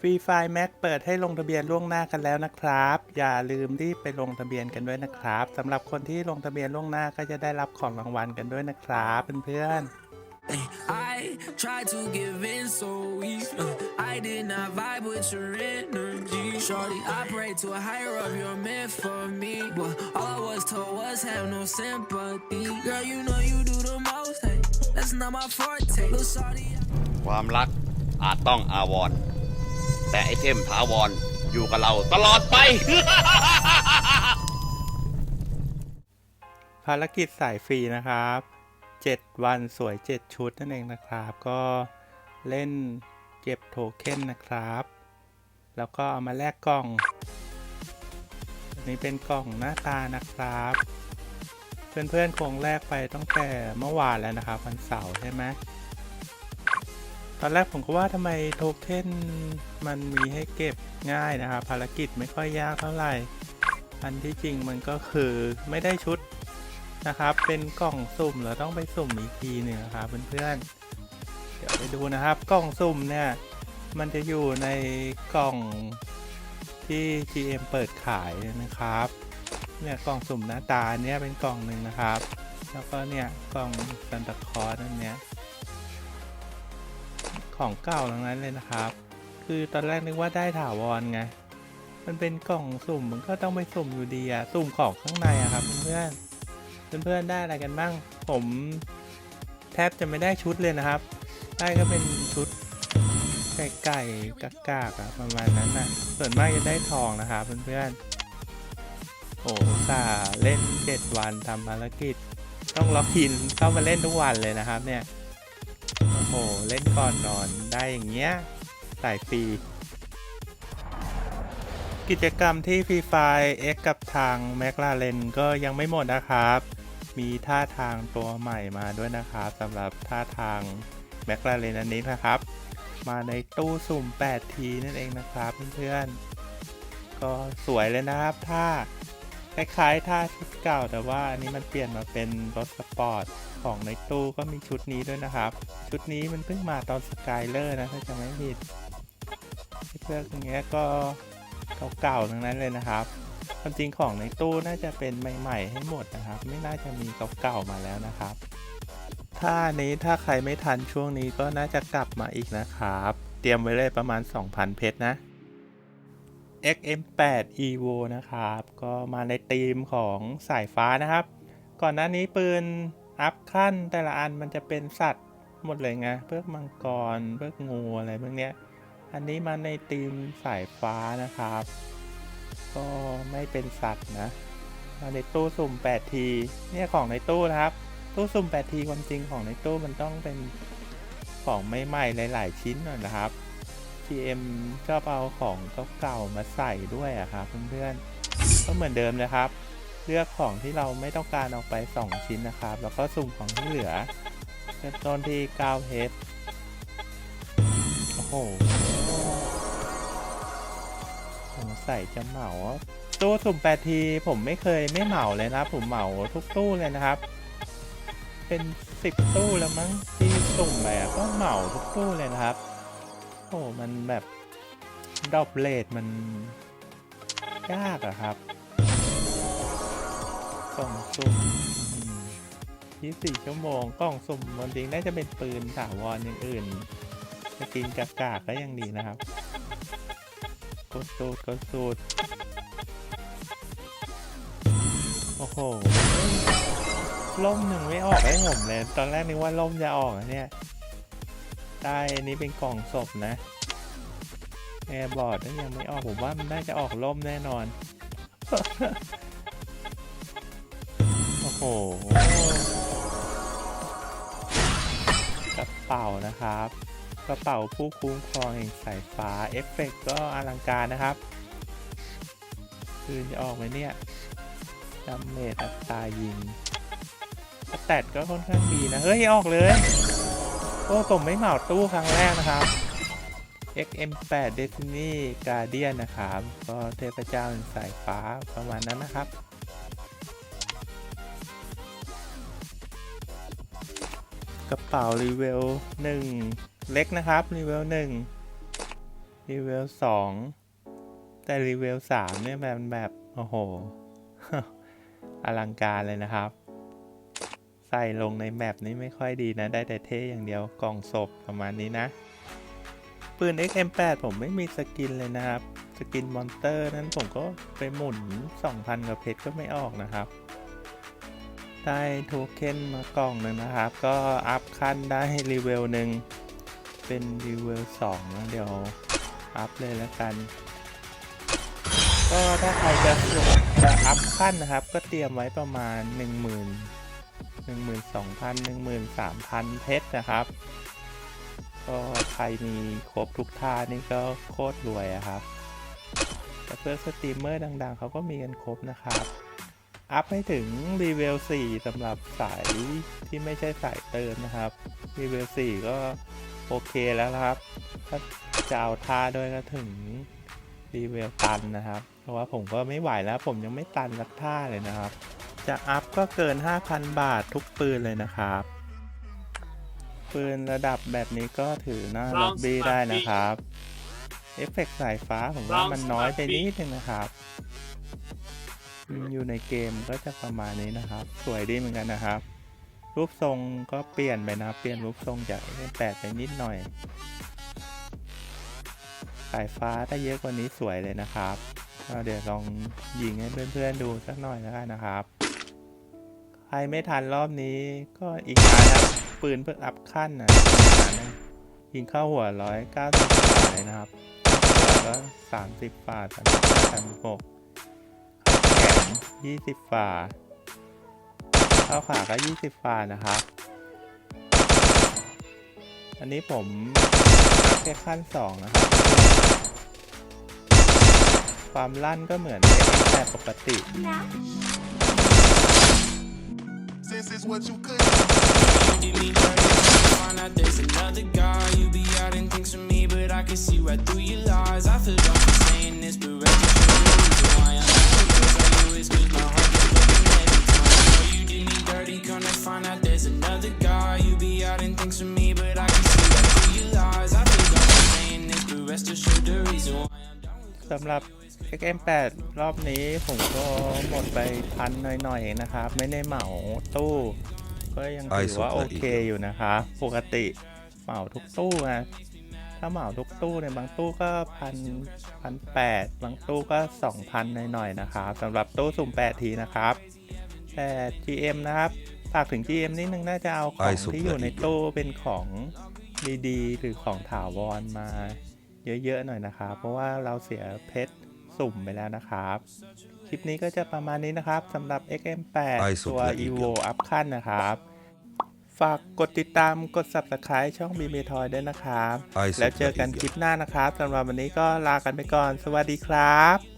ฟรีไฟแม็กเปิดให้ลงทะเบียนล่วงหน้ากันแล้วนะครับ อย่าลืมรีบไปลงทะเบียนกันด้วยนะครับสำหรับคนที่ลงทะเบียนล่วงหน้าก็จะได้รับของรางวัลกันด้วยนะครับเพื่อนๆ Ay, I tried to give in so weak. uh, I did not vibe with your energy. Shorty, I pray to a higher up, you're meant for me. But all I was told was have no sympathy. Girl, you know you do the most. Hey, that's not my forte. Little shorty. ความรักอาจต้องอาวรณ์ แต่ไอเทมถาวรอยู่กับเราตลอดไป ภารกิจสายฟรีนะครับ 7 วันสวย 7 ชุดนั่นเองนะครับ ก็เล่นเก็บโทเค็นนะครับ แล้วก็เอามาแลกกล่องอันนี้เป็นกล่องหน้าตานะครับ เพื่อนๆคงแลกไปตั้งแต่เมื่อวานแล้วนะครับวันเสาร์ใช่ไหม ตอนแรกผมก็ว่าทำไมโทเค็นมันมีให้เก็บง่ายนะครับ ภารกิจไม่ค่อยยากเท่าไหร่ อันที่จริงมันก็คือไม่ได้ชุดนะครับ เป็นกล่องสุ่มเราต้องไปสุ่มอีกทีหนึ่งครับเพื่อนๆ เดี๋ยวไปดูนะครับ กล่องสุ่มเนี่ย มันจะอยู่ในกล่องที่ GM เปิดขายนะครับ เนี่ยกล่องสุ่มหน้าตาเนี่ยเป็นกล่องหนึ่งนะครับ แล้วก็เนี่ยกล่องซันตาคลอสนั่นเนี่ย ของเก่าทั้งนั้นเลยนะครับ คือตอนแรกนึกว่าได้ถาวรไง มันเป็นกล่องสุ่มมันก็ต้องไปสุ่มอยู่ดีอะสุ่มของข้างในอะครับเพื่อนเพื่อนๆได้อะไรกันบ้าง ผมแทบจะไม่ได้ชุดเลยนะครับ ได้ก็เป็นชุดไก่ไก่กากากๆอะประมาณนั้นน่ะส่วนมากจะได้ทองนะครับเพื่อนๆ โอ้สาเล่นเจ็ดวันทำภารกิจ ต้องล็อกอินเข้ามาเล่นทุกวันเลยนะครับเนี่ย โอ้โห เล่นก่อนนอนได้อย่างเงี้ยสายฟรีกิจกรรมที่ฟรีไฟ X กับทาง m c l a r e n ก็ยังไม่หมดนะครับ มีท่าทางตัวใหม่มาด้วยนะครับสำหรับท่าทาง m c l a r e n อันนี้นะครับ มาในตู้สุ่ม 8 ทีนั่นเองนะครับเพื่อนๆก็สวยเลยนะครับท่า คล้ายๆท่าชุดเก่าแต่ว่าอันนี้มันเปลี่ยนมาเป็นรถสปอร์ตของในตู้ก็มีชุดนี้ด้วยนะครับ ชุดนี้มันเพิ่งมาตอนสกายเลอร์นะถ้าจะไม่ผิดเพื่อนตรงนี้ก็เก่าๆทั้งนั้นเลยนะครับความจริงของในตู้น่าจะเป็นใหม่ ๆ ให้หมดนะครับ ไม่น่าจะมีเก่าๆมาแล้วนะครับถ้านี้ถ้าใครไม่ทันช่วงนี้ก็น่าจะกลับมาอีกนะครับ เตรียมไว้เลยประมาณ 2,000 เพชรนะ XM8 Evo นะครับ ก็มาในธีมของสายฟ้านะครับ ก่อนหน้านี้ปืนอัพขั้นแต่ละอันมันจะเป็นสัตว์หมดเลยไงเพื่อมังกรเพื่องูอะไรพวกเนี้ย อันนี้มาในธีมสายฟ้านะครับ ก็ไม่เป็นสัตว์นะ มาในตู้สุ่ม8ทีเนี่ยของในตู้นะครับ ตู้สุ่ม8ทีความจริงของในตู้มันต้องเป็นของไม่ใหม่หลาย ๆ ชิ้นหน่อยนะครับ GM ชอบเอาของเก่าๆมาใส่ด้วยอะครับเพื่อนๆก็เหมือนเดิมเลยครับ เลือกของที่เราไม่ต้องการออกไป 2 ชิ้นนะครับ แล้วก็สุ่มของที่เหลือเริ่มต้นที่9เพชรโอ้โหสงสัยจะเหมาตู้สุ่ม8ทีผมไม่เคยไม่เหมาเลยนะผมเหมาทุกตู้เลยนะครับ เป็น10ตู้แล้วมั้งที่สุ่มไปอะก็เหมาทุกตู้เลยนะครับ โอ้มันแบบดอบเลทมันยากอะครับกล่องสุ่มยี่สี่ชั่วโมงกล่องสุ่มมันจริงน่าจะเป็นปืนถาวรอย่างอื่นสกินกากาก็ยังดีนะครับ กดสูตรกดสูตรโอ้โหล่มหนึ่งไม่ออกให้ผมเลย ตอนแรกนึกว่าล่มจะออกเนี่ย ได้นี้เป็นกล่องศพนะแอร์บอร์ดยังไม่ออกผมว่ามันน่าจะออกล่มแน่นอน โอ้โหกระเป๋านะครับกระเป๋าผู้คุ้มครองแห่งสายฟ้าเอฟเฟกต์ก็อลังการนะครับคืนจะออกไหมเนี่ยดาเมจอัตรายิงสแตทก็ค่อนข้างดีนะ เฮ้ย ออกเลย โอ้ผมไม่เหมาตู้ครั้งแรกนะครับ XM8 Destiny Guardian นะครับ ก็เทพเจ้าแห่งสายฟ้าประมาณนั้นนะครับ กระเป๋ารีเวล1 เล็กนะครับ รีเวล1รีเวลสองแต่รีเวลสามเนี่ยแบบแบบ โอ้โห อลังการเลยนะครับ ส่ลงในแมปนี้ไม่ค่อยดีนะ ได้แต่เท่อย่างเดียวกล่องศพประมาณนี้นะ ปืน XM8 ผมไม่มีสกินเลยนะครับ สกินมอนเตอร์นั้นผมก็ไปหมุน 2,000กว่าเพชรก็ไม่ออกนะครับได้โทเค็นมากล่องหนึ่งนะครับ ก็อัพขั้นได้รีเวลหนึ่งเป็นรีเวล2นะเดี๋ยวอัพเลยแล้วกัน ก็ถ้าใครจะจะอัพขั้นนะครับ ก็เตรียมไว้ประมาณ 1 0 0 0 0 12,000 13,000 เพชรนะครับ ก็ใครมีครบทุกท่านี่ก็โคตรรวยอะครับ แต่เพื่อนสตรีมเมอร์ดังๆ เขาก็มีกันครบนะครับ อัพให้ถึงรีเวล4สำหรับสายที่ไม่ใช่สายเติมนะครับรีเวล4ก็โอเคแล้วนะครับ ถ้าจะเอาท่าด้วยก็ถึงรีเวลตันนะครับ เพราะว่าผมก็ไม่ไหวแล้ว ผมยังไม่ตันสักท่าเลยนะครับ จะอัพก็เกิน 5,000 บาททุกปืนเลยนะครับ ปืนระดับแบบนี้ก็ถือหน้าล็อบบี้ได้นะครับ เอฟเฟกต์สายฟ้าผมว่ามันน้อยไปนิดนึงนะครับอืมอยู่ในเกมก็จะประมาณนี้นะครับ สวยดีเหมือนกันนะครับ รูปทรงก็เปลี่ยนไปนะเปลี่ยนรูปทรงจากแปดไปนิดหน่อยสายฟ้าถ้าเยอะกว่านี้สวยเลยนะครับก็เดี๋ยวลองยิงให้เพื่อนๆดูสักหน่อยแล้วกันนะครับใค รไม่ทันรอบนี้ก็อีกการนะปืนเพิ่งอัพขั้นนะยิงเข้าหัวร้อยเก้าสิบฝ่าเลยนะครับแล้วสามสิบฝ่าสามสิบสามสิบหกแขนยี่สิบฝ่าเข้าขาก็ยี่สิบฝ่านะครับ อันนี้ผมแค่ขั้นสองนะครับความลั่นก็เหมือนแต่ปกติ Since it's what you could Did me dirty, find out there's another guy. You be out and things for me, but I can see right through your lies. I feel dumb for saying this, but rest assured the reason why I'm not cause is cause my heart gets broken every time. You did me dirty, gonna find out there's another guy. You be out and things for me, but I can see right through your lies. I feel dumb for saying this, but rest assured the reason why I'm done with สำหรับ XM8 รอบนี้ผมก็หมดไปพันหน่อยๆนะครับ ไม่ได้เหมาตู้ ก็ยังถือว่าโอเคอยู่นะครับปกติเหมาทุกตู้นะถ้าเหมาทุกตู้เนี่ยบางตู้ก็พันพันแปดบางตู้ก็สองพันหน่อยๆนะครับสำหรับตู้สุ่ม8ทีนะครับแต่ GM นะครับฝากถึง GM นิดนึงน่าจะเอาของไอ้สุดที่อยู่ในละเอียดตู้เป็นของดีๆหรือของถาวรมาเยอะๆหน่อยนะครับ เพราะว่าเราเสียเพชร สุ่มไปแล้วนะครับ คลิปนี้ก็จะประมาณนี้นะครับสำหรับ XM8 ไอ้สุดตัวละเอียด evo up ขั้นนะครับ ฝากกดติดตามกด subscribe ช่อง b m ทอยด้วยนะครับไอ้สุดแล้วเจอกันละเอียดคลิปหน้านะครับสำหรับวันนี้ก็ลากันไปก่อน สวัสดีครับ